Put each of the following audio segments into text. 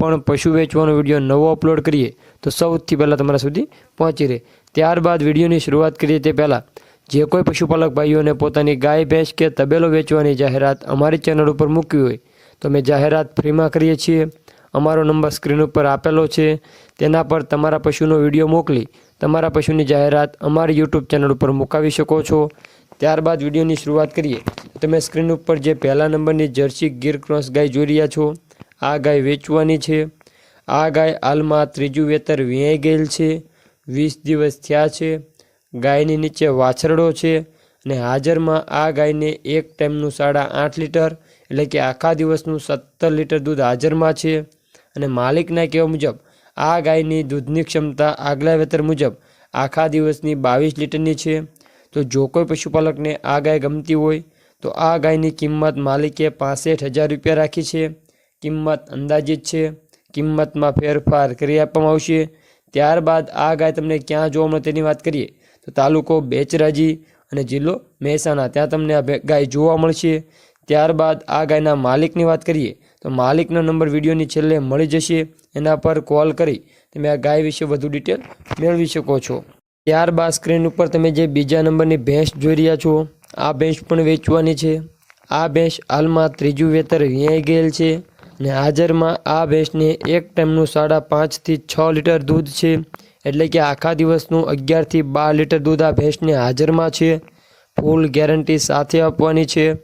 પણ પશુ વેચવાનો વીડિયો નવો અપલોડ કરીએ, તો સૌથી પહેલાં તમારા સુધી પહોંચી રહે. ત્યારબાદ વિડીયોની શરૂઆત કરીએ તે પહેલાં, જે કોઈ પશુપાલક ભાઈઓને પોતાની ગાય, ભેંસ કે તબેલો વેચવાની જાહેરાત અમારી ચેનલ ઉપર મૂકવી હોય, તો અમે જાહેરાત ફ્રીમાં કરીએ છીએ. અમારો નંબર સ્ક્રીન ઉપર આપેલો છે. તેના પર તમારા પશુનો વીડિયો મોકલી, તમારા પશુની જાહેરાત અમારી યુટ્યુબ ચેનલ ઉપર મુકાવી શકો છો. ત્યારબાદ વિડીયોની શરૂઆત કરીએ તમે સ્ક્રીન ઉપર જે પહેલા નંબરની જર્સી ગીર ક્રોસ ગાય જોઈ રહ્યા છો આ ગાય વેચવાની છે. આ ગાય હાલમાં ત્રીજું વેતર વિયાઈ ગયેલ છે. વીસ દિવસ થયા છે. ગાયની નીચે વાછરડો છે અને હાજરમાં આ ગાયને એક ટાઈમનું સાડા આઠ લીટર એટલે કે આખા દિવસનું સત્તર લીટર દૂધ હાજરમાં છે. અને માલિકના કહેવા મુજબ, આ ગાયની દૂધની ક્ષમતા આગલા વેતર મુજબ આખા દિવસની બાવીસ લીટરની છે. તો જો કોઈ પશુપાલકને આ ગાય ગમતી હોય, તો આ ગાયની કિંમત માલિકે પાસઠ હજાર રૂપિયા રાખી છે. કિંમત અંદાજિત છે. કિંમતમાં ફેરફાર કરી આપવામાં આવશે. ત્યારબાદ આ ગાય તમને ક્યાં જોવા મળે તેની વાત કરીએ. તો તાલુકો બેચરાજી અને જિલ્લો મહેસાણા. ત્યાં તમને આ ગાય જોવા મળશે. ત્યારબાદ આ ગાયના માલિકની વાત કરીએ. તો માલિકનો નંબર વિડીયોની છેલ્લે મળી જશે. એના પર કોલ કરી તમે આ ગાય વિશે વધુ ડિટેલ મેળવી શકો છો. ત્યારબાદ સ્ક્રીન ઉપર તમે જે બીજા નંબરની ભેંસ જોઈ રહ્યા છો, આ ભેંસ પણ વેચવાની છે. આ ભેંસ હાલમાં ત્રીજું વેતર વ્યાઈ ગયેલ છે. અને હાજરમાં આ ભેંસને એક ટાઈમનું સાડા પાંચથી છ લીટર દૂધ છે. એટલે કે આખા દિવસનું અગિયારથી બાર લીટર દૂધ આ ભેંસને હાજરમાં છે. ફૂલ ગેરંટી સાથે આપવાની છે.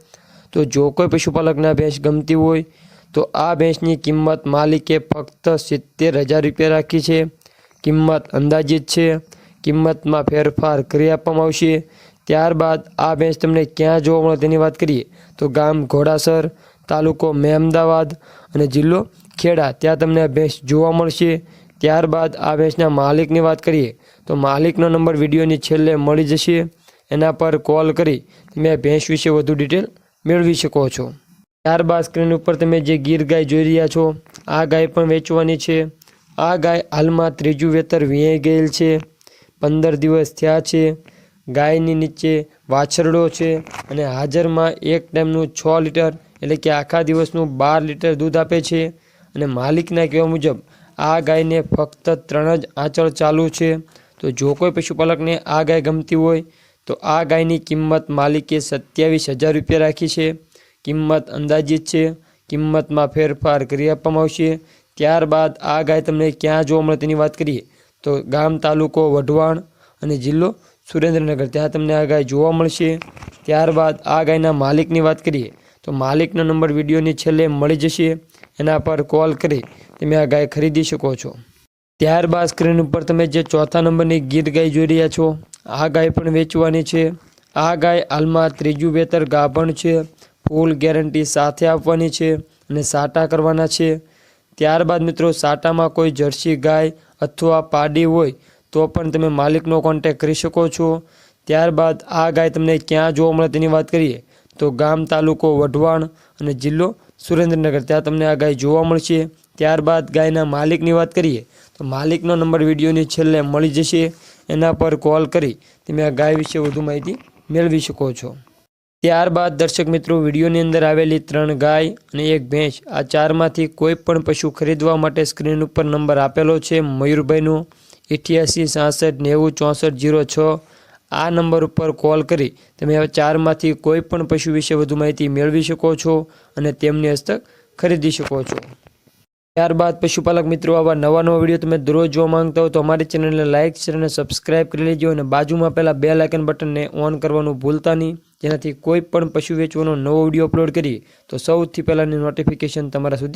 તો જો કોઈ પશુપાલકના ભેંસ ગમતી હોય, તો આ ભેંસની કિંમત માલિકે ફક્ત સિત્તેર હજાર રૂપિયા રાખી છે. કિંમત અંદાજિત છે. કિંમતમાં ફેરફાર કરી આપવામાં આવશે. ત્યારબાદ આ ભેંસ તમને ક્યાં જોવા મળે તેની વાત કરીએ. તો ગામ ઘોડાસર તાલુકો મહેમદાવાદ અને જિલ્લો ખેડા. ત્યાં તમને ભેંસ જોવા મળશે. ત્યારબાદ આ ભેંસના માલિકની વાત કરીએ તો માલિકનો નંબર વિડીયોની છેલ્લે મળી જશે. એના પર કોલ કરી તમે ભેંસ વિશે વધુ ડિટેલ મેળવી શકો છો. ત્યારબાદ સ્ક્રીન ઉપર તમે જે ગીર ગાય જોઈ રહ્યા છો, આ ગાય પણ વેચવાની છે. આ ગાય હાલમાં ત્રીજું વેતર વિયાઈ ગયેલ છે. પંદર દિવસ થયા છે. ગાયની નીચે વાછરડો છે અને હાજરમાં એક ટાઈમનું છ લીટર એટલે કે આખા દિવસનું બાર લીટર દૂધ આપે છે. અને માલિકના કહેવા મુજબ, આ ગાયને ફક્ત ત્રણ જ આંચળ ચાલુ છે. તો જો કોઈ પશુપાલકને આ ગાય ગમતી હોય, તો આ ગાયની કિંમત માલિકે સત્યાવીસ હજાર રૂપિયા રાખી છે. કિંમત અંદાજિત છે. કિંમતમાં ફેરફાર કરી આપવામાં આવશે. ત્યારબાદ આ ગાય તમને ક્યાં જોવા મળે તેની વાત કરીએ તો ગામ તાલુકો વઢવાણ અને જિલ્લો સુરેન્દ્રનગર. ત્યાં તમને આ ગાય જોવા મળશે. ત્યારબાદ આ ગાયના માલિકની વાત કરીએ તો માલિકનો નંબર વિડીયોની છેલ્લે મળી જશે. એના પર કોલ કરી તમે આ ગાય ખરીદી શકો છો. ત્યારબાદ સ્ક્રીન ઉપર તમે જે ચોથા નંબરની ગીર ગાય જોઈ રહ્યા છો, આ ગાય પણ વેચવાની છે. આ ગાય હાલમાં ત્રીજું વેતર ગાભણ છે, ફૂલ ગેરંટી સાથે આપવાની છે અને સાટા કરવાના છે. ત્યારબાદ મિત્રો, સાટામાં કોઈ જર્સી ગાય અથવા પાડી હોય તો પણ તમે માલિકનો કોન્ટેક કરી શકો છો. ત્યારબાદ આ ગાય તમને ક્યાં જોવા મળે તેની વાત કરીએ. તો ગામ તાલુકો વઢવાણ અને જિલ્લો સુરેન્દ્રનગર. ત્યાં તમને આ ગાય જોવા મળશે. ત્યારબાદ ગાયના માલિકની વાત કરીએ, તો માલિકનો નંબર વિડીયોની છેલ્લે મળી જશે. એના પર કોલ કરી તમે આ ગાય વિશે વધુ માહિતી મેળવી શકો છો. ત્યારબાદ દર્શક મિત્રો, વિડીયોની અંદર આવેલી ત્રણ ગાય અને એક ભેંસ, આ ચારમાંથી કોઈ પણ પશુ ખરીદવા માટે સ્ક્રીન ઉપર નંબર આપેલો છે. મયુરભાઈનો અઠ્યાસી સાસઠ, નેવું, ચોસઠ, જીરો છ આ નંબર ઉપર કોલ કરી તમે આ ચારમાંથી કોઈ પણ પશુ વિશે વધુ માહિતી મેળવી શકો છો અને તેમની હસ્તક ખરીદી શકો છો. ત્યારબાદ પશુપાલક મિત્રો, આવા નવા નવા વીડિયો તમે દરરોજ જોવા માંગતા હો તો અમારી ચેનલને લાઇક શેર અને સબસ્ક્રાઇબ કરી લેજો અને બાજુમાં પહેલાં બે લાઇકન બટનને ઓન કરવાનું ભૂલતા નહીં. જેનાથી કોઈ પણ પશુ વેચવાનો નવો વીડિયો અપલોડ કરીએ તો સૌથી પહેલાંની નોટિફિકેશન તમારા સુધી